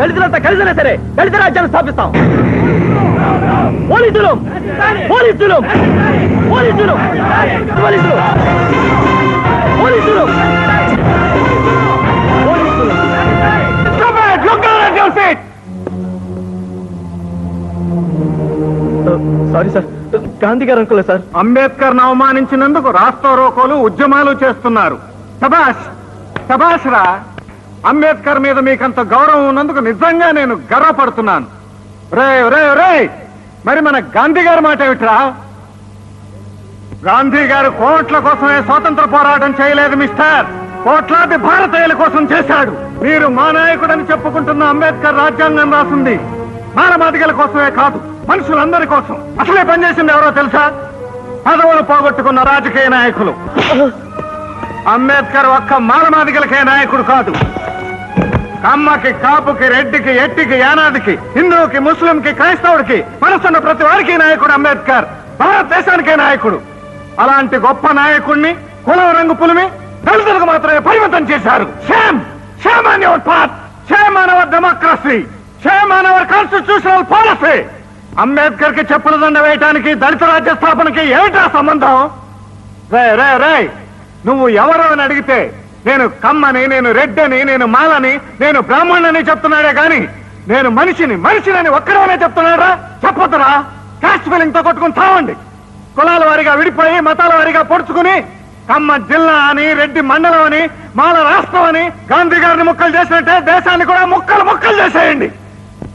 దళితులంతా కలిసినా సరే దళిత రాజ్యాన్ని స్థాపిస్తాం. పోలీసులు పోలీసులు పోలీసులు పోలీసులు పోలీసులు సారీ సార్ గాంధీ గారు అనుకోలేదు సార్. అంబేద్కర్ అవమానించినందుకు రాష్ట్ర రోకోలు ఉద్యమాలు చేస్తున్నారు. సభాష్ సభాష్ రా. అంబేద్కర్ మీద మీకంత గౌరవం ఉన్నందుకు నిజంగా నేను గర్వపడుతున్నాను. రే రే రే మరి మన గాంధీ గారి మాట ఏమిట్రా? గాంధీ గారు కోట్ల కోసమే స్వాతంత్ర పోరాటం చేయలేదు మిస్టర్. కోట్లాది భారతీయుల కోసం చేశాడు. మీరు మా నాయకుడని చెప్పుకుంటున్న అంబేద్కర్ రాజ్యాంగం రాసింది. మానవాధికల కోసమే కాదు మనుషులందరి కోసం. అసలే పనిచేసింది ఎవరో తెలుసా? పదవులు పోగొట్టుకున్న రాజకీయ నాయకులు. అంబేద్కర్ ఒక్క మానవాధికలకే నాయకుడు కాదు. కమ్మకి కాపుకి రెడ్డికి ఎట్టికి యానాదికి హిందువుకి ముస్లింకి క్రైస్తవుడికి మనసున్న ప్రతి వారికి నాయకుడు అంబేద్కర్. భారతదేశానికే నాయకుడు. అలాంటి గొప్ప నాయకుడిని కులం రంగు పులిమి దళితులకు మాత్రమే పరిమితం చేశారు. Shame shame on your part shame on our democracy shame on our constitutional policy అంబేద్కర్కి చెప్పుల దండ వేయటానికి దళిత రాజ్య స్థాపనకి ఏమిటా సంబంధం? రే రే రే నువ్వు ఎవరు అని అడిగితే నేను కమ్మని నేను రెడ్డని నేను మాలని నేను బ్రాహ్మణని చెప్తున్నాడే గాని నేను మనిషిని మనిషిని ఒక్కడనే చెప్తున్నాడా చెప్పొద్దురా. క్యాస్ట్ ఫీలింగ్తో కొట్టుకుని తావండి. కులాల వారిగా విడిపోయి మతాల వారిగా పొడుచుకుని కమ్మ జిల్లా అని రెడ్డి మండలం అని మాల రాష్ట్రం అని గాంధీ గారిని ముక్కలు చేసినట్టే దేశాన్ని కూడా ముక్కలు ముక్కలు చేసేయండి.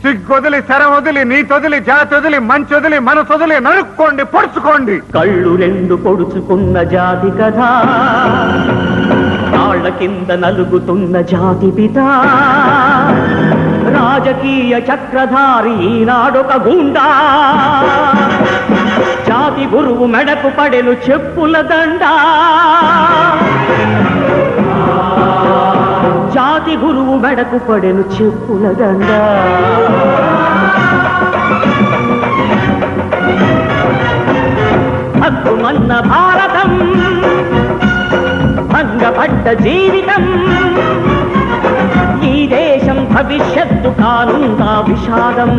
సిగ్గొదిలి శరం వదిలి నీతొదిలి జాతొదిలి మంచొదిలి మనసొదిలి నరుక్కోండి పొడుచుకోండి. కళ్ళు రెండు పొడుచుకున్న జాతి కథ. కాళ్ళ కింద నలుగుతున్న జాతి పిత. రాజకీయ చక్రధారి ఈనాడొక గుండా. జాతి గురువు మెడకు పడెను చెప్పుల దండ. జాతి గురువు మెడకు పడెను చెప్పుల దండ. హక్కుమన్న భారతం భంగపడ్డ జీవితం. ఈ దేశం భవిష్యత్తు కానుందా విషాదం?